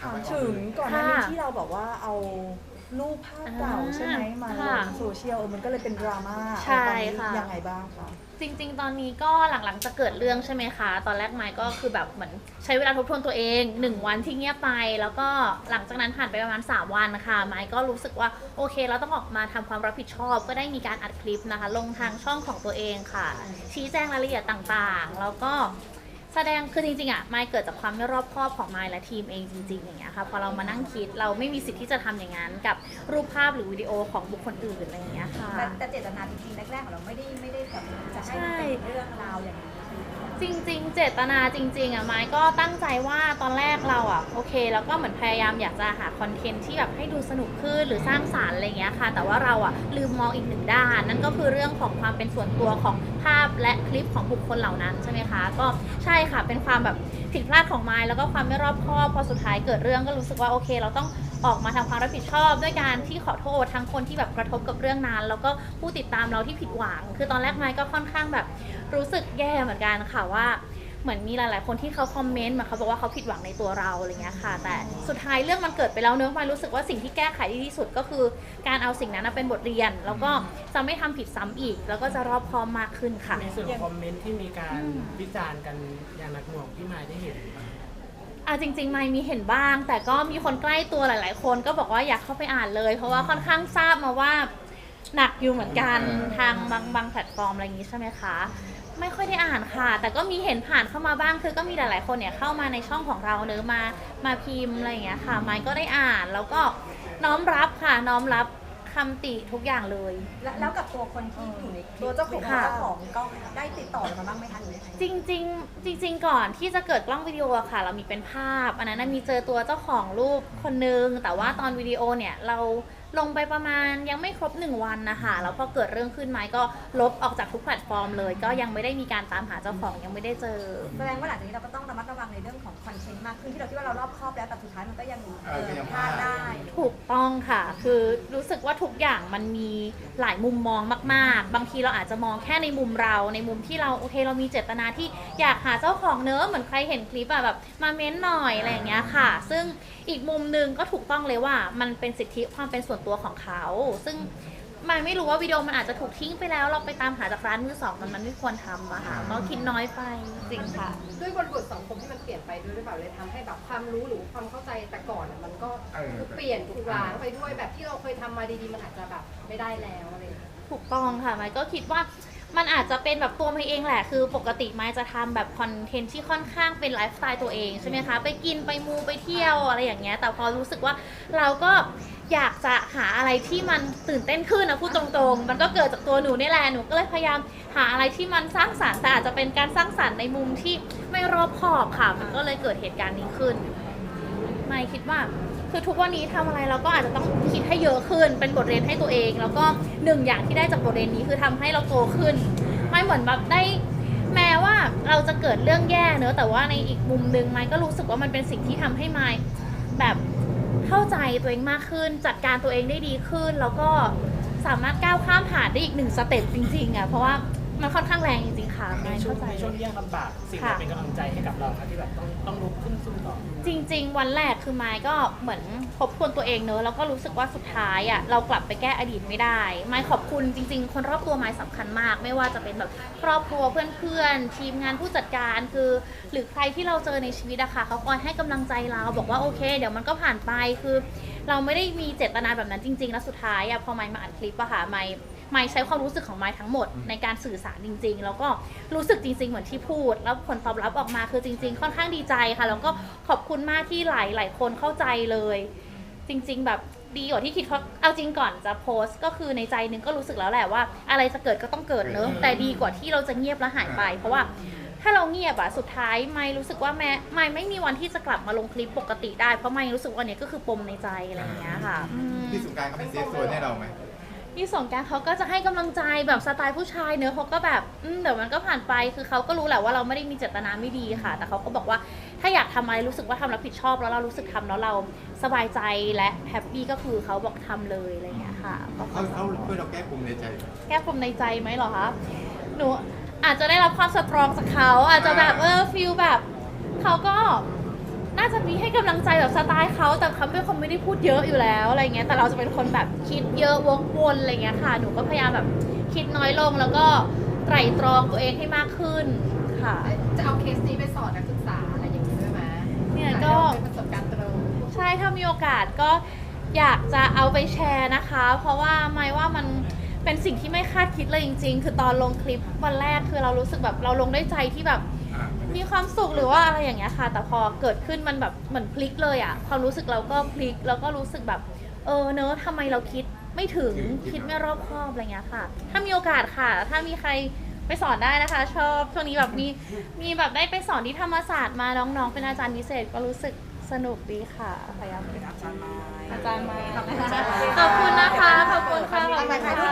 ถามถึงก่อนหน้านี้ค่ะที่เราบอกว่าเอารูปภาพเก่าอ่าใช่ไหมมาลค่ะงโซเชียลมันก็เลยเป็นดราม่าใช่ตอนนี้ค่ะยังไงบ้างคะจริง ๆ ตอนนี้ก็หลังๆจะเกิดเรื่องใช่ไหมคะ ตอนแรกไมค์ก็คือแบบเหมือนใช้เวลาทบทวนตัวเองหนึ่งวันที่เงียบไป แล้วก็หลังจากนั้นผ่านไปประมาณ 3 วันนะคะไมค์ก็รู้สึกว่าโอเค เราต้องออกมาทำความรับผิดชอบ ก็ได้มีการอัดคลิปนะคะ ลงทางช่องของตัวเองค่ะ ชี้แจงรายละเอียดต่างๆ แล้วก็ แสดงคือจริงๆอะไมค์เกิดจากความไม่รอบคอบของไมค์และทีมเองจริง ๆ อย่างเงี้ยค่ะพอเรามานั่งคิดเราไม่มีสิทธิ์ที่จะทำอย่างนั้น กับรูปภาพหรือวิดีโอของบุคคลอื่นอะไรอย่างเงี้ยค่ะ แต่แต่เจตนาจริงๆแรกๆของเราไม่ได้ไม่ได้แบบจะให้มันเป็นเรื่องราวอย่างนี้ จริง ๆ เจตนาจริง ๆอะไม้ก็ตั้งใจว่าตอนแรกเราอะโอเค แล้วก็เหมือนพยายามอยากจะหาคอนเทนต์ที่แบบให้ดูสนุกขึ้นหรือสร้างสารรค์อะไรเงี้ยค่ะ แต่ว่าเราอะลืมมองอีกหนึ่งด้าน นั่นก็คือเรื่องของความเป็นส่วนตัวของภาพและคลิปของบุคคลเหล่านั้นใช่ไหมคะ ก็ใช่ค่ะเป็นความแบบผิดพลาดของไม้แล้วก็ความไม่รอบคอบพอสุดท้ายเกิดเรื่องก็รู้สึกว่าโอเค เราต้อง ออกมาทำความรับผิดชอบด้วยการที่ขอโทษทั้งคนที่แบบกระทบกับเรื่องนั้น แล้วก็ผู้ติดตามเราที่ผิดหวัง คือตอนแรกไม้ก็ค่อนข้างแบบรู้สึกแย่เหมือนกันค่ะว่าเหมือนมีหลาย ๆ คนที่เขาคอมเมนต์มาเขาบอกว่าเขาผิดหวังในตัวเราอะไรเงี้ยค่ะ แต่สุดท้ายเรื่องมันเกิดไปแล้วเนอะมันรู้สึกว่าสิ่งที่แก้ไขดีที่สุดก็คือ การเอาสิ่งนั้นนะเป็นบทเรียน แล้วก็จะไม่ทำผิดซ้ำอีก แล้วก็จะรอบคอบมากขึ้นค่ะในส่วนของคอมเมนต์ที่มีการอืมวิจารณ์กันอย่างหนักหน่วงพี่มายได้เห็นไหม อะจริงๆไม่มีเห็นบ้าง แต่ก็มีคนใกล้ตัวหลาย ๆ คนก็บอกว่าอยากเข้าไปอ่านเลย เพราะว่าค่อนข้างทราบมาว่าหนักอยู่เหมือนกันทางบางบางแพลตฟอร์มอะไรอย่างนี้ใช่ไหมคะ ไม่ค่อยได้อ่านค่ะ แต่ก็มีเห็นผ่านเข้ามาบ้างคือก็มีหลาย ๆ คนเนี่ยเข้ามาในช่องของเราเนอะมามาพิมพ์อะไรอย่างเงี้ยค่ะ ไม้ก็ได้อ่านแล้วก็น้อมรับค่ะน้อมรับ คำติทุกอย่างเลย แล้วแล้วกับตัวคนที่อยู่ในคลิปตัวเจ้าของเจ้าของก็ได้ติดต่อมาบ้างไหมคะหรือยังไงจริงๆ จริง ๆ ก่อนที่จะเกิดกล้องวิดีโออะค่ะ เรามีเป็นภาพ อันนั้นนะมีเจอตัวเจ้าของรูปคนนึง แต่ว่าตอนวิดีโอเนี่ยเรา ลงไปประมาณยังไม่ครบ 1 วันนะคะแล้วพอเกิดเรื่องขึ้นไหมก็ลบออกจากทุกแพลตฟอร์มเลย ก็ยังไม่ได้มีการตามหาเจ้าของยังไม่ได้เจอ แสดงว่าหลังจากนี้เราก็ต้องระมัดระวังในเรื่องของคอนเทนต์มากขึ้นที่เราคิดว่าเรารอบคอบแล้วแต่สุดท้ายมันก็ยังเออก็ยังพลาดได้ถูกต้องค่ะ คือรู้สึกว่าทุกอย่างมันมีหลายมุมมองมาก ๆ บางทีเราอาจจะมองแค่ในมุมเรา ในมุมที่เราโอเคเรามีเจตนาที่อยากหาเจ้าของเนื้อะเหมือนใครเห็นคลิปอะแบบมาเม้นหน่อยอะไรอย่างเงี้ยค่ะ ซึ่งอีกมุมหนึ่งก็ถูกต้องเลยว่ามันเป็นสิทธิความเป็นส่วนตัวของเขา ซึ่งมันไม่รู้ว่าวิดีโอมันอาจจะถูกทิ้งไปแล้ว เราไปตามหาจากร้านมือสองมันมันไม่ควรทำอะค่ะก็คิดน้อยไปจริงค่ะ ด้วยบริบทสังคมที่มันเปลี่ยนไปด้วยหรือเปล่าเลยทำให้แบบความรู้หรือความเข้าใจแต่ก่อนอะมันก็เออเปลี่ยนถูกล้างไปด้วยแบบที่เราเคยทำมาดีๆ มันอาจจะแบบไม่ได้แล้วอะไรอย่างเงี้ยถูกต้องค่ะไมค์ก็คิดว่ามันอาจจะเป็นแบบตัวไมค์เองแหละ คือปกติไมค์จะทำแบบคอนเทนต์ที่ค่อนข้างเป็นไลฟ์สไตล์ตัวเองใช่ไหมคะ ไปกินไปมูไปเที่ยวอะไรอย่างเงี้ย แต่พอรู้สึกว่าเราก็ อยากจะหาอะไรที่มันตื่นเต้นขึ้นนะพูดตรงๆ มันก็เกิดจากตัวหนูนี่แหละหนูก็เลยพยายามหาอะไรที่มันสร้างสรรค์แต่อาจจะเป็นการสร้างสรรค์ในมุมที่ไม่รอบคอบค่ะ มันก็เลยเกิดเหตุการณ์นี้ขึ้น ไม่คิดว่าคือทุกวันนี้ทำอะไรเราก็อาจจะต้องคิดให้เยอะขึ้น เป็นบทเรียนให้ตัวเอง แล้วก็หนึ่งอย่างที่ได้จากบทเรียนนี้คือทำให้เราโตขึ้น ไม่เหมือนแบบได้แม้ว่าเราจะเกิดเรื่องแย่เนอะแต่ว่าในอีกมุมหนึ่งไม้ก็รู้สึกว่ามันเป็นสิ่งที่ทำให้ไม้แบบ เข้าใจตัวเองมากขึ้น จัดการตัวเองได้ดีขึ้น แล้วก็สามารถก้าวข้ามผ่านได้อีกหนึ่งสเต็ปจริงๆอะเพราะว่า มันค่อนข้างแรงจริงๆค่ะในไม้ช่วเข้างใจในช่วงที่ยากลำบากสิ่งใดค่ะเป็นกำลังใจให้กับเราครับที่แบบต้องต้องลุกขึ้นสู้ต่อจริง ๆ วันแรกคือไม้ก็เหมือนทบทวนตัวเองเนอะแล้วก็รู้สึกว่าสุดท้ายอะเรากลับไปแก้อดีตไม่ได้ ไม้ขอบคุณจริง ๆ คนรอบตัวไม้สำคัญมาก ไม่ว่าจะเป็นแบบครอบครัวเพื่อนๆทีมงานผู้จัดการคือ หรือใครที่เราเจอในชีวิตอะค่ะเขาคอยให้กำลังใจเราบอกว่าโอเค เดี๋ยวมันก็ผ่านไปคือ เราไม่ได้มีเจตนาแบบนั้นจริง ๆ แล้วสุดท้ายอะพอไม้มาอัดคลิปอะค่ะไม้ ไม้ใช้ความรู้สึกของไม้ทั้งหมดในการสื่อสารจริง ๆ แล้วก็รู้สึกจริง ๆ เหมือนที่พูด แล้วผลตอบรับออกมาคือจริง ๆ ค่อนข้างดีใจค่ะ แล้วก็ขอบคุณมากที่หลายหลายๆคนเข้าใจเลย จริง ๆ แบบดีกว่าที่คิดเพราะเอาจริงก่อนจะโพสต์ก็คือในใจหนึงก็รู้สึกแล้วแหละว่า อะไรจะเกิดก็ต้องเกิดเนอะแต่ดีกว่าที่เราจะเงียบแล้วหายไป เพราะว่าถ้าเราเงียบอะสุดท้ายไม่รู้สึกว่าแม่ไม่ไม่มีวันที่จะกลับมาลงคลิปปกติได้เพราะไม่รู้สึกว่าเนี่ยก็คือปมในใจอะไรอย่างเงี้ยค่ะอืมพี่สงกรารเขาเป็นเซฟโซนให้เราไหม พี่สงกรารเขาก็จะให้กำลังใจแบบสไตล์ผู้ชายเนอะเขาก็แบบอืมเดี๋ยวมันก็ผ่านไปคือเขาก็รู้แหละว่าเราไม่ได้มีเจตนาไม่ดีค่ะ แต่เขาก็บอกว่าถ้าอยากทำอะไรรู้สึกว่าทำรับผิดชอบแล้วเรารู้สึกทำแล้วเราสบายใจและแฮปปี้ก็คือเขาบอกทำเลยอะไรอย่างเงี้ยค่ะก็เขาเขาช่วยเราแก้ปมในใจ แก้ปมในใจไหมเหรอคะ หนูอาจจะได้รับความสตรองจากเขาอาจจะแบบเออฟิลแบบเขาก็ น่าจะมีให้กำลังใจแบบสไตล์เขาแต่เขาเป็นคนไม่ได้พูดเยอะอยู่แล้วอะไรเงี้ยแต่เราจะเป็นคนแบบคิดเยอะวกวนอะไรเงี้ยค่ะ หนูก็พยายามแบบคิดน้อยลงแล้วก็ไตร่ตรองตัวเองให้มากขึ้นค่ะ จะเอาเคสนี้ไปสอนนักศึกษาอะไรอย่างนี้ด้วยไหมเนี่ยก็เป็นประสบการณ์ตรงใช่ถ้ามีโอกาสก็อยากจะเอาไปแชร์นะคะ เพราะว่าไม่ว่ามันเป็นสิ่งที่ไม่คาดคิดเลยจริง ๆ คือตอนลงคลิปวันแรกคือเรารู้สึกแบบเราลงด้วยใจที่แบบอ่า มีความสุขหรือว่าอะไรอย่างเงี้ยค่ะ แต่พอเกิดขึ้นมันแบบเหมือนพลิกเลยอะความรู้สึกเราก็พลิกแล้วก็รู้สึกแบบ เออเนอะทำไมเราคิดไม่ถึงคิดไม่รอบคอบอะไรเงี้ยค่ะ ถ้ามีโอกาสค่ะ ถ้ามีใครไปสอนได้นะคะ ชอบช่วงนี้แบบมีมีแบบได้ไปสอนที่ธรรมศาสตร์มาน้องๆ เป็นอาจารย์พิเศษก็รู้สึกสนุกดีค่ะพยายามเป็นอาจารย์ไม้อาจารย์ไม้ขอบคุณนะคะขอบคุณค่ะขอบคุณค่ะ